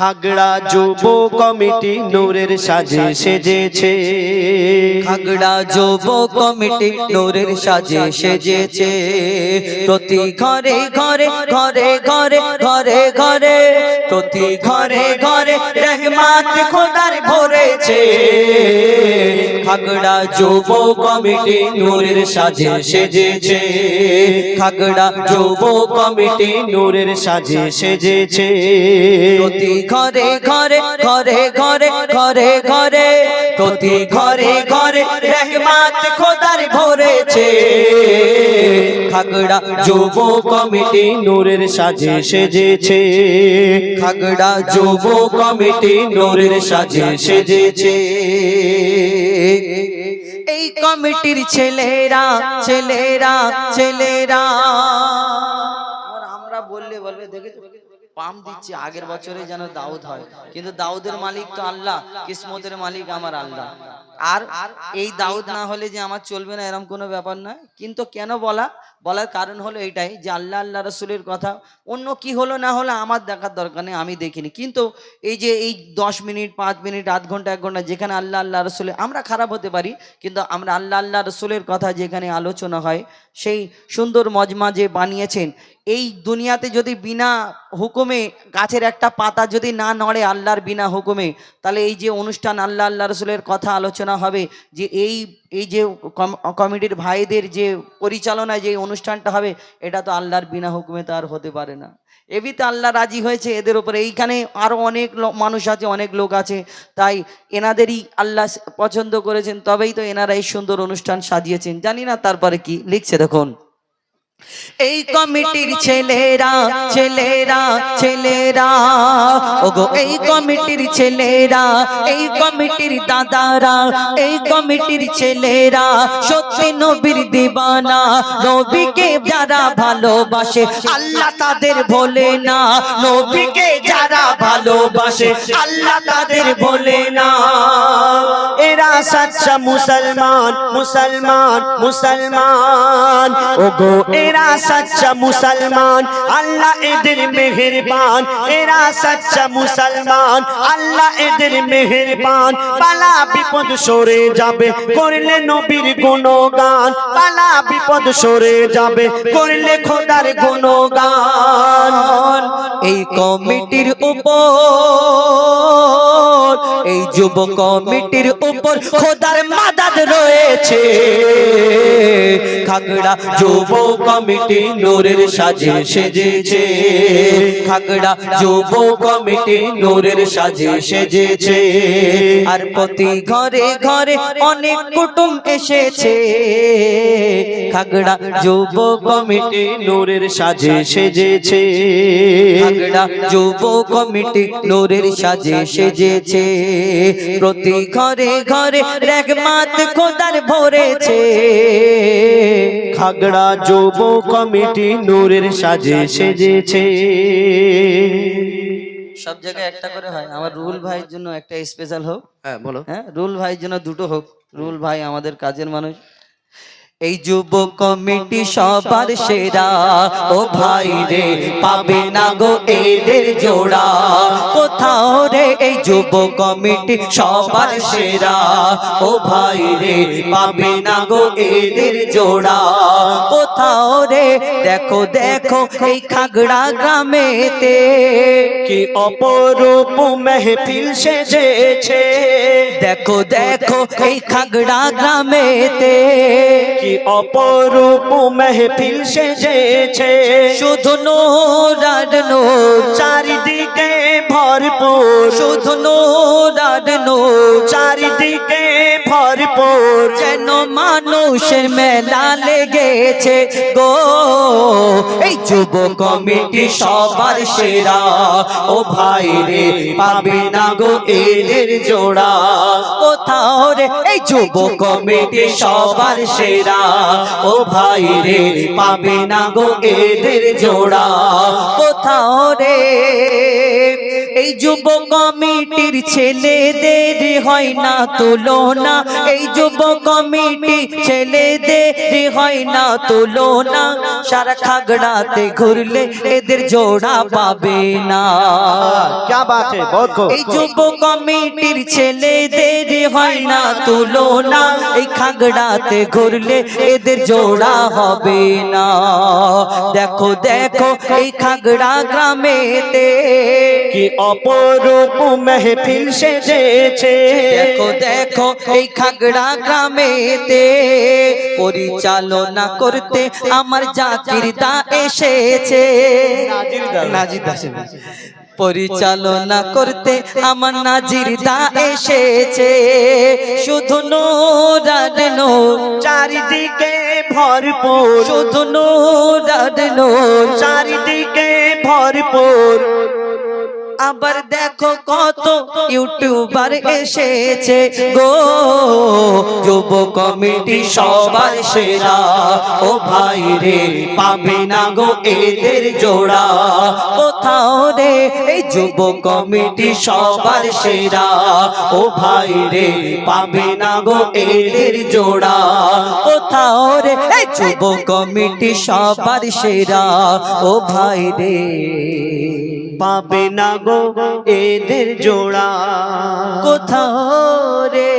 খাগড়া যুব কমিটি নূরের সাজে সেজেছে। খাগড়া যুব কমিটি নূরের সাজে সেজেছে। প্রতি ঘরে ঘরে ঘরে ঘরে ঘরে ঘরে, প্রতি ঘরে ঘরে খোদার ভরেছে। খাগড়া যুব কমিটি নূরের সাজে সেজেছে। খাগড়া যুব কমিটি নূরের সাজে সেজেছে। প্রতি ঘরে ঘরে ঘরে ঘরে ঘরে ঘরে, প্রতি ঘরে ঘরে রহমাত খোদার ভরেছে। খাগড়া যুব কমিটি নূরের সাজে সেজেছে। খাগড়া যুব কমিটি নূরের সাজে সেজেছে। এই কমিটির ছেলেরা ছেলেরা ছেলেরা। আমরা বললে বলবে দেখে পাম দিচ্ছে, আগের বছরে যেন দাউদ হয়। কিন্তু দাউদের মালিক তো আল্লাহ, কিসমতের মালিক আমার আল্লাহ। আর এই দাউদ না হলে যে আমার চলবে না এরম কোনো ব্যাপার নয়। কিন্তু কেন বলা? বলার কারণ হলো এইটাই যে আল্লাহ আল্লাহ রসুলের কথা। অন্য কি হলো না হলো আমার দেখার দরকার নেই আমি দেখিনি। কিন্তু এই যে এই দশ মিনিট পাঁচ মিনিট আধ ঘণ্টা এক ঘণ্টা যেখানে আল্লাহ আল্লাহ রসুলের আমরা খারাপ হতে পারি কিন্তু আমরা আল্লাহ আল্লাহ রসুলের কথা যেখানে আলোচনা হয় সেই সুন্দর মজমা যে বানিয়েছেন, এই দুনিয়াতে যদি বিনা হুকুমে গাছের একটা পাতা যদি না নড়ে আল্লাহর বিনা হুকুমে, তাহলে এই যে অনুষ্ঠান আল্লাহ আল্লাহ রসুলের কথা আলোচনা হবে যে এই এই যে কম- কমিটির ভাইদের যে পরিচালনায় যে অনুষ্ঠানটা হবে, এটা তো আল্লাহর বিনা হুকুমে তো আর হতে পারে না। এবিতে আল্লাহ রাজি হয়েছে এদের ওপরে এইখানে আরও অনেক মানুষ আছে, অনেক লোক আছে। তাই এনাদেরই আল্লাহ পছন্দ করেছেন, তবেই তো এনারা এই সুন্দর অনুষ্ঠান সাজিয়েছেন। জানি না তারপরে কি লিখছে দেখুন। এই কমিটির ছেলেরা ছেলেরা ছেলেরা। ওগো এই কমিটির ছেলেরা এই কমিটির দাদারা এই কমিটির ছেলেরা। সত্যি নবীর দিবানা নবীকে যারা ভালোবাসে আল্লাহ তাদের ভোলে না। নবীকে যারা ভালোবাসে আল্লাহ তাদের ভোলে না। এরা সাচ্চা মুসলমান মুসলমান মুসলমান। ওগো এরা সচ্চা মুসলমান, আল্লাহ এদের মেহেরবান। এরা সচ্চা মুসলমান, আল্লাহ এদের মেহেরবান। পালা বিপদ সরে যাবে, করলে নবীর গুণগান। পালা বিপদ সরে যাবে, করলে খোদার গুণগান। এই কমিটির উপর, এই যুব কমিটির উপর খোদার মাদাদ রয়েছে। খাগড়া যুব কমিটি নূরের সাজে সেজেছে। খাগড়া যুব কমিটি নূরের সাজে সেজেছে। আর প্রতি ঘরে ঘরে অনেক কুটুম এসেছে। খাগড়া যুব কমিটি নূরের সাজে সেজেছে। খাগড়া যুব কমিটি নূরের সাজে সেজেছে। প্রতি ঘরে ঘরে রেগমাত খোদার ভরেছে। খাগড়া যুব কমিটি নূরের সাজে সেজেছে। সব জায়গায় একটা করে হয়। আমার রুল ভাইয়ের জন্য একটা স্পেশাল হোক। হ্যাঁ বলো। হ্যাঁ রুল ভাইয়ের জন্য দুটো হোক। রুল ভাই আমাদের কাজের মানুষ। এই যুব কমিটি সবার সেরা। ও ভাই রে পাবে না গো এদের জোড়া। কোথাও রে এই যুব কমিটি সবার সেরা। ও ভাই রে পাবে না গো এদের জোড়া। কোথাও রে? দেখো দেখো, এই খাগড়া গ্রামেতে কি অপরূপ মেহফিল সেজেছে। দেখো দেখো, এই খাগড়া গ্রামেতে কি অপরূপ মেহফিল সেজেছে। শুধু নূর আর চারিদিকে ভরপুর। শুধু নূর আর নূর, চারিদিকে মানুষের মেলা লেগেছে গো। এই যুব কমিটি সবার সেরা। ও ভাই রে, পাবে না গো এদের জোড়া। কোথাও রে, এই যুব কমিটি সবার সেরা। ও ভাই রে, পাবে না গো এদের জোড়া। কোথাও রে এই যুব কমিটির ছেলেদের হয় না তুলনা। এই যুব কমিটি ছেলেদের হয় না তুলনা। সারা খাগড়াতে ঘুরলে এদের জোড়া পাবে না। क्या बात है बहुत खूब এই যুব কমিটির ছেলেদের হয় না তুলনা এই খাগড়াতে ঘুরলে এদের জোড়া হবে না দেখো দেখো এই খাগড়া গ্রামেতে কি অপরূপ মেহফিল সেজেছে দেখো দেখো এই খাগড়া গ্রামেতে পরিচালনা করতে আমার জাতির দা এসেছে নাজির দাস পরিচালনা করতে আমার নাজির দা এসেছে। শুধু নো নূর। চারিদিকে ভরপুর। শুধু নো নূর। চারিদিকে ভরপুর। আবার দেখো কত ইউটিউবার এসেছে গো। যুব কমিটি সবার সেরা। ও ভাই রে, পাবে না গো এদের জোড়া। কোথাও রে, এই যুব কমিটি সবার সেরা। ও ভাই রে, পাবে না গো এদের জোড়া। কোথাও রে, এই যুব কমিটি সবার সেরা। ও ভাই রে। পাবে না গো এদের জোড়া। কোথাও রে